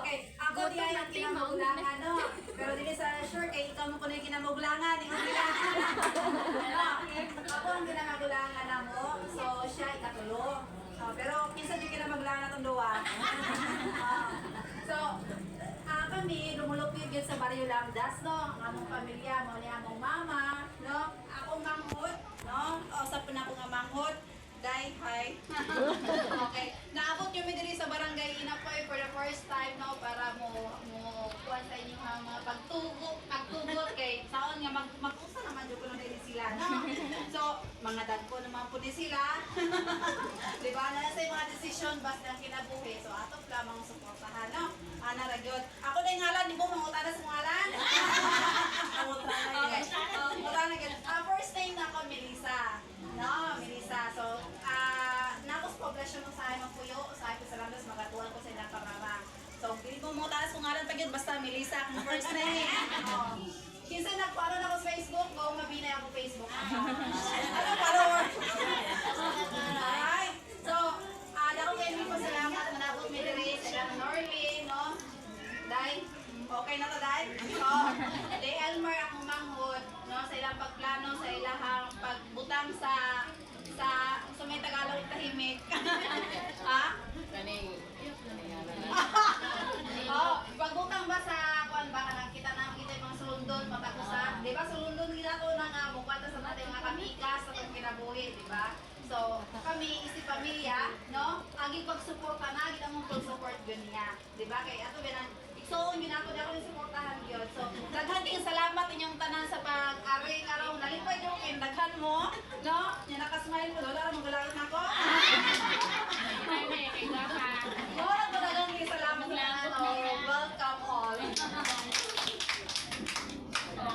Okay, ako di ay ang kinamaulangan, no? Pero dili sa sure kay ikaw mo kuno yung kinamaulangan, ingon nila. Ako ang kinamaulangan na mo, so siya ikatulo. Oh, pero kinsa di kinamaulangan atong duwa. Ah, so, ah kami lumulupig yun sa Barrio Lamdas, no? Ang among pamilya, mo ni among mama, no? Akong manghot, no? O, sa po na akong manghot. Dai, hi. okay. Naabot kami diri sa barangay Inapoy for the first time no para mo mo kuan sa inyo ang mga pagtugo, pagtugot kay saon nga mag mag-usa naman jud ko na diri sila no. So, mga dagko naman po ni sila. Di ba? Na sa mga desisyon basta ang kinabuhi. So, ato lamang suportahan no. Ana ra gyud. Ako na ngalan, di mo mangutana sa ngalan. Okay. Oh, mangutana gyud. Ah, first name na ako Melissa. No, Melissa. So, ah, nakos poblasyon ng sa imong puyo, sa akin sa landas, magatuan ko sa ilang pamama. So, pili mo mo taas kung ngalan pa yun, basta Melissa akong first name. Oh. Kinsa nagparo na ako sa Facebook, go mabinay ako Facebook. Ano follower? Alright. So, ah, dako kay mi salamat na nabot mi diri sa Norley, no? Dai, okay na to, Dai? So, Day Elmer akong manghod, no? Sa ilang pagplano, sa ilang pagbutang sa sa sa may Tagalog tahimik. ha? oh, pagbutang ba sa kuan ba kanang kita na kita yung mga sulundon matakusa, di ba sulundon gina to na nga mukwanta sa natin mga kamikas sa itong kinabuhi, di ba? So, kami isip pamilya, no? Agi pagsuporta na, agi mong pag-support yun niya. Di ba? Kay ato binang So, yun ako, di ako yung suportahan yun. So, daghan kayong salamat inyong tanan sa pag-ari araw. Nalipay yung daghan mo, no? Yung nakasmile mo, mong galawin ako.